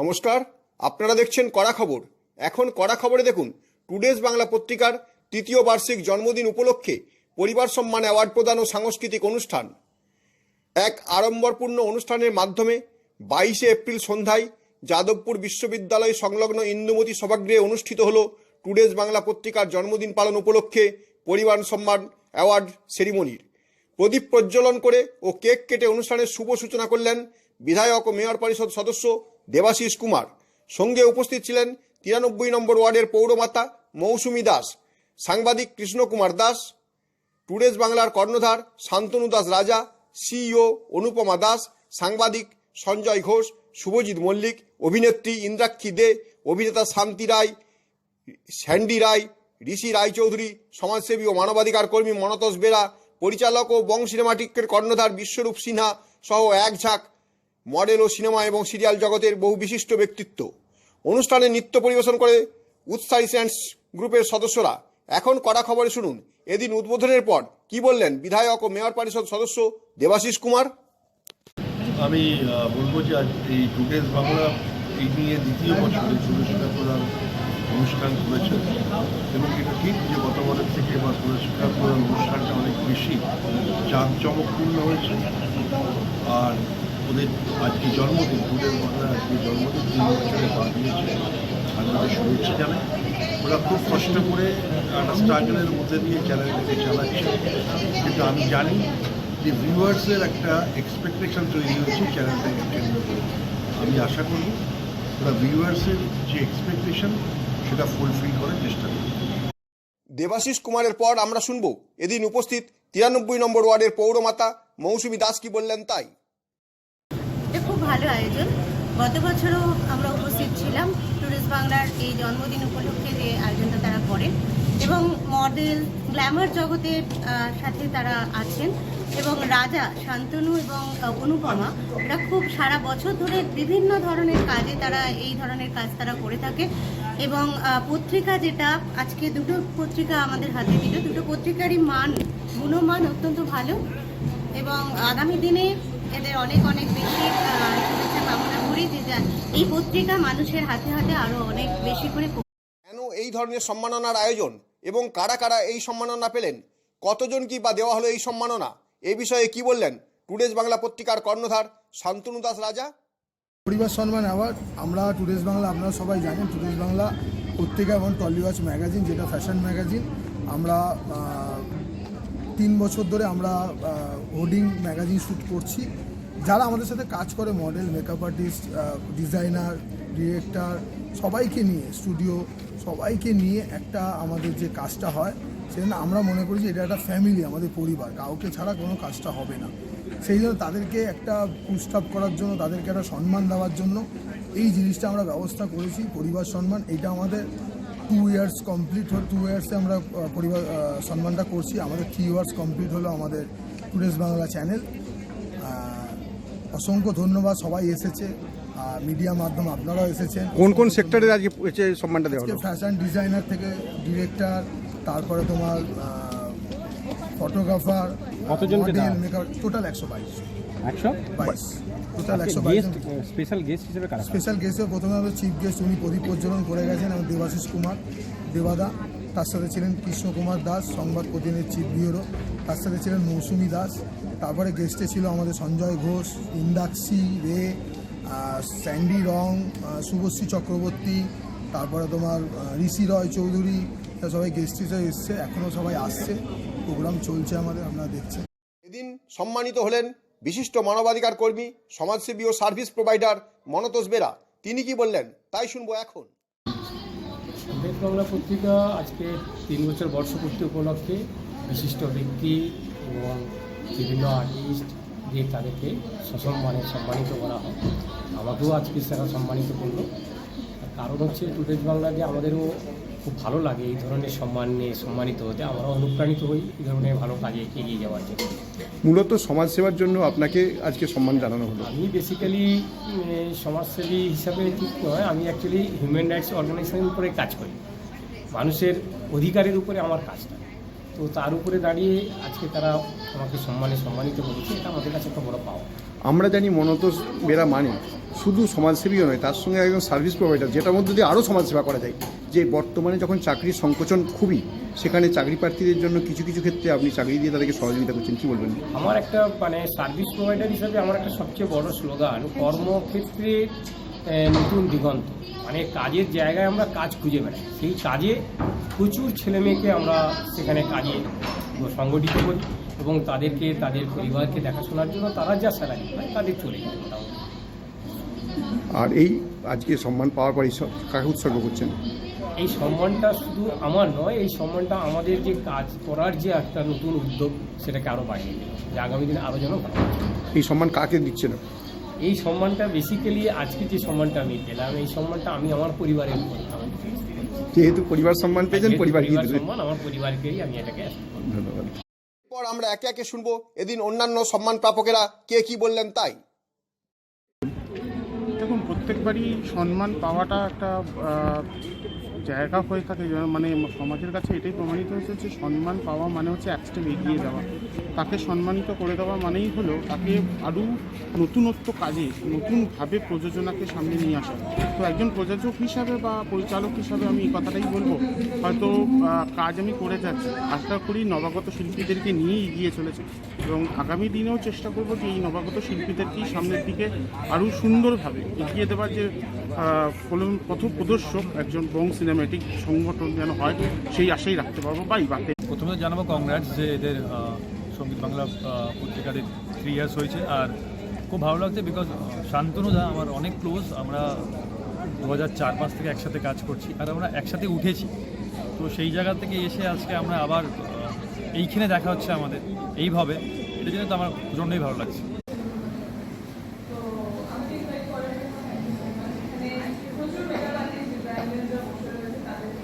নমস্কার, আপনারা দেখছেন কড়া খবর। এখন কড়া খবরে দেখুন, টুডেজ বাংলা পত্রিকার তৃতীয় বার্ষিক জন্মদিন উপলক্ষে পরিবার সম্মান অ্যাওয়ার্ড প্রদান ও সাংস্কৃতিক অনুষ্ঠান। এক আড়ম্বরপূর্ণ অনুষ্ঠানের মাধ্যমে বাইশে এপ্রিল সন্ধ্যায় যাদবপুর বিশ্ববিদ্যালয় সংলগ্ন ইন্দুমতি সভাগৃহে অনুষ্ঠিত হল টুডেজ বাংলা পত্রিকার জন্মদিন পালন উপলক্ষে পরিবার সম্মান অ্যাওয়ার্ড সেরিমনির। প্রদীপ প্রজ্বলন করে ও কেক কেটে অনুষ্ঠানের শুভ সূচনা করলেন বিধায়ক ও মেয়র পরিষদ সদস্য দেবাশিস কুমার। সঙ্গে উপস্থিত ছিলেন তিরানব্বই নম্বর ওয়ার্ডের পৌরমাতা মৌসুমী দাস, সাংবাদিক কৃষ্ণকুমার দাস, টুডেজ বাংলার কর্ণধার শান্তনু দাস রাজা, সিইও অনুপমা দাস, সাংবাদিক সঞ্জয় ঘোষ, শুভজিৎ মল্লিক, অভিনেত্রী ইন্দ্রাক্ষী দে, অভিনেতা শান্তি রায়, স্যান্ডি রায়, ঋষি রায়চৌধুরী, সমাজসেবী ও মানবাধিকার কর্মী মনতোষ বেরা, পরিচালক ও বং সিনেমাটিকের কর্ণধার বিশ্বরূপ সিনহা সহ এক ঝাঁক মডেল ও সিনেমা এবং সিরিয়াল জগতের বহু বিশিষ্ট ব্যক্তিত্ব। অনুষ্ঠানে নৃত্য পরিবেশন করে উৎসাহী স্যান্ডস গ্রুপের সদস্যরা। এখন কড়া খবরে শুনুন, এদিন উদ্বোধনের পর কি বললেন বিধায়ক ও মেয়র পরিষদ সদস্য দেবাশিস কুমার? আমি বলব যে আজ এই টুডেজ বাংলা এই নিয়ে দ্বিতীয় বছরে পুরস্কার প্রদান অনুষ্ঠান করেছে। এবং এটা ঠিক যে গত বছর থেকে এবার পুরস্কার প্রদান অনুষ্ঠানটা অনেক বেশি জাঁকজমকপূর্ণ হয়েছে। আর ওদের আজকে জন্মদিন টুডেজ বাংলা আজকে জন্মদিন, তিন বছরে পা আমি শুভেচ্ছা জানাই। ওরা খুব কষ্ট করে একটা স্ট্রাগলের মধ্যে দিয়ে চ্যানেলটাকে চালাচ্ছে। কিন্তু আমি জানি যে ভিউয়ার্সের একটা এক্সপেকটেশন তৈরি হচ্ছে চ্যানেলটাকে কেন্দ্র করে আমি আশা করি ওরা ভিউয়ার্সের যে এক্সপেকটেশন সেটা ফুলফিল করার চেষ্টা করবে। দেবাশিস কুমারের পর আমরা শুনব। এদিন উপস্থিত তিরানব্বই নম্বর ওয়ার্ডের পৌরমাতা মৌসুমী দাস কি বললেন তাই? ভালো আয়োজন। গত বছরও আমরা উপস্থিত ছিলাম। টুরিস্ট বাংলার এই জন্মদিন উপলক্ষে যে আয়োজনটা তারা করেন এবং মডেল গ্ল্যামার জগতের সাথে তারা আছেন এবং রাজা শান্তনু এবং অনুপমা এরা খুব সারা বছর ধরে বিভিন্ন ধরনের কাজে তারা এই ধরনের কাজ তারা করে থাকে এবং পত্রিকা যেটা, আজকে দুটো পত্রিকা আমাদের হাতে দিল দুটো পত্রিকারই মান, গুণমান অত্যন্ত ভালো এবং আগামী দিনে এদের অনেক অনেক বেশি শুভেচ্ছা কামনা করি যে এই পত্রিকা মানুষের হাতে হাতে আরও অনেক বেশি করে কেন এই ধরনের সম্মাননার আয়োজন? এবং কারা কারা এই সম্মাননা পেলেন? কতজন কি বা দেওয়া হলো এই সম্মাননা? এই বিষয়ে কি বললেন? টুডেজ বাংলা পত্রিকার কর্ণধার শান্তনু দাস রাজা। পরিবার সম্মান অ্যাওয়ার্ড আমরা টুডেস বাংলা আপনারা সবাই জানেন টুডেস বাংলা পত্রিকা এবং টলিওয়াচ ম্যাগাজিন যেটা ফ্যাশন ম্যাগাজিন আমরা তিন বছর ধরে আমরা হোর্ডিং ম্যাগাজিন শ্যুট করছি। যারা আমাদের সাথে কাজ করে model makeup artist designer director সবাইকে নিয়ে স্টুডিও সবাইকে নিয়ে একটা আমাদের যে কাজটা হয়, সেজন্য আমরা মনে করি যে এটা একটা ফ্যামিলি আমাদের পরিবার। কাউকে ছাড়া কোনো কাজটা হবে না। সেই জন্য তাদেরকে একটা পুস্টাপ করার জন্য, তাদেরকে একটা সম্মান দেওয়ার জন্য এই জিনিসটা আমরা ব্যবস্থা করেছি, পরিবার সম্মান, এটা আমাদের টু ইয়ার্স কমপ্লিট হল টু ইয়ার্সে আমরা পরিবার সম্মানটা করছি। আমাদের থ্রি ইয়ার্স কমপ্লিট হলো আমাদের টুডেস বাংলা চ্যানেল। অসংখ্য ধন্যবাদ সবাই এসেছে। মিডিয়া মাধ্যম আপনারাও এসেছেন। কোন কোন সেক্টরে আজকে সম্মানটা দেওয়া হলো? ফ্যাশন ডিজাইনার থেকে ডিরেক্টর তারপরে তোমার ফটোগ্রাফার মেকআপ টোটাল একশো বাইশ গেস্ট স্পেশাল গেস্ট হিসেবে স্পেশাল গেস্টে প্রথমে আমাদের চিফ গেস্ট উনি প্রদীপ প্রজ্বলন করে গেছেন এবং দেবাশিস কুমার দেবাদা। তার সাথে ছিলেন কৃষ্ণ কুমার দাস সংবাদ প্রতিনিধি চিফ ব্যুরো তার সাথে ছিলেন মৌসুমী দাস। তারপরে গেস্টে ছিল আমাদের সঞ্জয় ঘোষ ইন্দাক্ষী রে স্যান্ডি রং শুভশ্রী চক্রবর্তী তারপরে তোমার ঋষি রয় চৌধুরী সবাই গেস্ট হিসেবে এসছে এখনও সবাই আসছে। প্রোগ্রাম চলছে আমাদের আপনারা দেখছেন। এদিন সম্মানিত হলেন বিশিষ্ট মানবাধিকার কর্মী, সমাজসেবী ও সার্ভিস প্রোভাইডার মনতোষ বেরা। তিনি কি বললেন? তাই শুনব এখন। বাংলা পত্রিকা আজকে তিন বছর বর্ষপূর্তি উপলক্ষে বিশিষ্ট ব্যক্তি এবং বিভিন্ন আর্টিস্ট দিয়ে তাদেরকে সসম্মানে সম্মানিত করা হয়, আমাকেও আজকে তারা সম্মানিত করল। কারণ হচ্ছে টুডেজ বাংলা যে আমাদেরও খুব ভালো লাগে এই ধরনের সম্মান নিয়ে সম্মানিত হতে। আমরাও অনুপ্রাণিত হই এই ধরনের ভালো কাজে এগিয়ে যাওয়ার জন্য। মূলত সমাজসেবার জন্য আপনাকে আজকে সম্মান জানানো হলো। আমি বেসিক্যালি সমাজসেবী হিসাবে ঠিক নয় আমি অ্যাকচুয়ালি হিউম্যান রাইটস অর্গানাইজেশনের উপরে কাজ করি। মানুষের অধিকারের উপরে আমার কাজটা। তো তো তার উপরে দাঁড়িয়ে আজকে তারা আমাকে সম্মানে সম্মানিত করেছে এটা আমাদের কাছে একটা বড় পাওয়া। আমরা জানি মনতোষ বেরা মানে শুধু সমাজসেবীও নয় তার সঙ্গে একজন সার্ভিস প্রোভাইডার যেটার মধ্যে দিয়ে আরও সমাজসেবা করা যায়। যে বর্তমানে যখন চাকরির সংকোচন খুবই সেখানে চাকরি প্রার্থীদের জন্য কিছু কিছু ক্ষেত্রে আপনি চাকরি দিয়ে তাদেরকে সহযোগিতা করছেন কি বলবেন? আমার একটা মানে সার্ভিস প্রোভাইডার হিসাবে আমার একটা সবচেয়ে বড় স্লোগান কর্মক্ষেত্রে নতুন দিগন্ত। মানে কাজের জায়গায় আমরা কাজ খুঁজে বেড়াই। সেই কাজে প্রচুর ছেলেমেয়েকে আমরা সেখানে কাজে সংগঠিত করি এবং তাদেরকে তাদের পরিবারকে দেখাশোনার জন্য তারা যা স্যালারি পায় তাদের চলে যায় আর এই আজকে সম্মান পাওয়ার পর এই সব কাকে উৎসর্গ করছেন? এই সম্মানটা শুধু আমার নয় এই সম্মানটা আমাদের যে কাজ করার যে একটা নতুন উদ্যোগ সেটাকে আরও বাড়িয়ে দেবে যে আগামী দিনে আরও যেন এই সম্মান কাকে দিচ্ছেন এই সম্মানটা বেসিক্যালি আজকে যে সম্মানটা আমি পেলাম এই সম্মানটা আমি আমার পরিবারের যেহেতু পরিবার সম্মান পেয়েছেন যেহেতু পরিবার সম্মান আমার পরিবারকেই আমি এটাকে ধন্যবাদ। পর আমরা একে একে শুনব এদিন অন্যান্য সম্মান প্রাপকেরা কে কি বললেন তাই। দেখুন প্রত্যেকবারই সম্মান পাওয়াটা একটা জায়গা হয়ে থাকে মানে সমাজের কাছে এটাই প্রমাণিত হয়েছে যে সম্মান পাওয়া মানে হচ্ছে এক স্টেপ এগিয়ে যাওয়া। তাকে সম্মানিত করে দেওয়া মানেই হলো তাকে আরও নতুনত্ব কাজে, নতুনভাবে প্রযোজনাকে সামনে নিয়ে আসা। তো একজন প্রযোজক হিসাবে বা পরিচালক হিসাবে আমি এই কথাটাই বলব, হয়তো কাজ আমি করে যাচ্ছি, আশা করি নবাগত শিল্পীদেরকে নিয়ে এগিয়ে চলেছে। এবং আগামী দিনেও চেষ্টা করব যে এই নবাগত শিল্পীদেরকেই সামনের দিকে আরও সুন্দরভাবে এগিয়ে দেওয়ার যে পথ প্রদর্শক একজন বং সিনেমেটিক সংগঠন যেন হয় সেই আশাই রাখতে পারব বা এই বার্তাই প্রথমে জানাব কংগ্রেস যে এদের সংগীত বাংলা আহ, পত্রিকাদের থ্রি ইয়ার্স হয়েছে আর খুব ভালো লাগছে বিকজ শান্তনুদা আমার অনেক ক্লোজ আমরা দু হাজার চার পাঁচ থেকে একসাথে কাজ করছি আর আমরা একসাথে উঠেছি। তো সেই জায়গা থেকে এসে আজকে আমরা আবার এইখানে দেখা হচ্ছে আমাদের এইভাবে। এটার জন্য তো আমার প্রচণ্ডই ভালো লাগছে।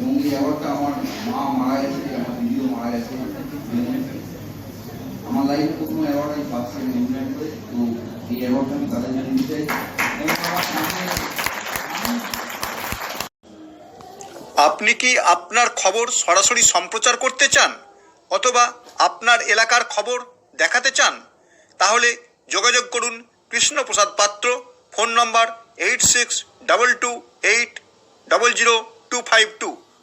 এবং আমার মা মারা গেছে আমার দিদিও মারা গেছে? আমার লাইফে প্রথম অ্যাওয়ার্ড আমি পাচ্ছি তো এই অ্যাওয়ার্ডটা আমি তাদের দিতে আপনি কি আপনার খবর সরাসরি সম্প্রচার করতে চান অথবা আপনার এলাকার খবর দেখাতে চান? তাহলে যোগাযোগ করুন Krishnaprasad Patra, phone number eight six double two eight double zero two five two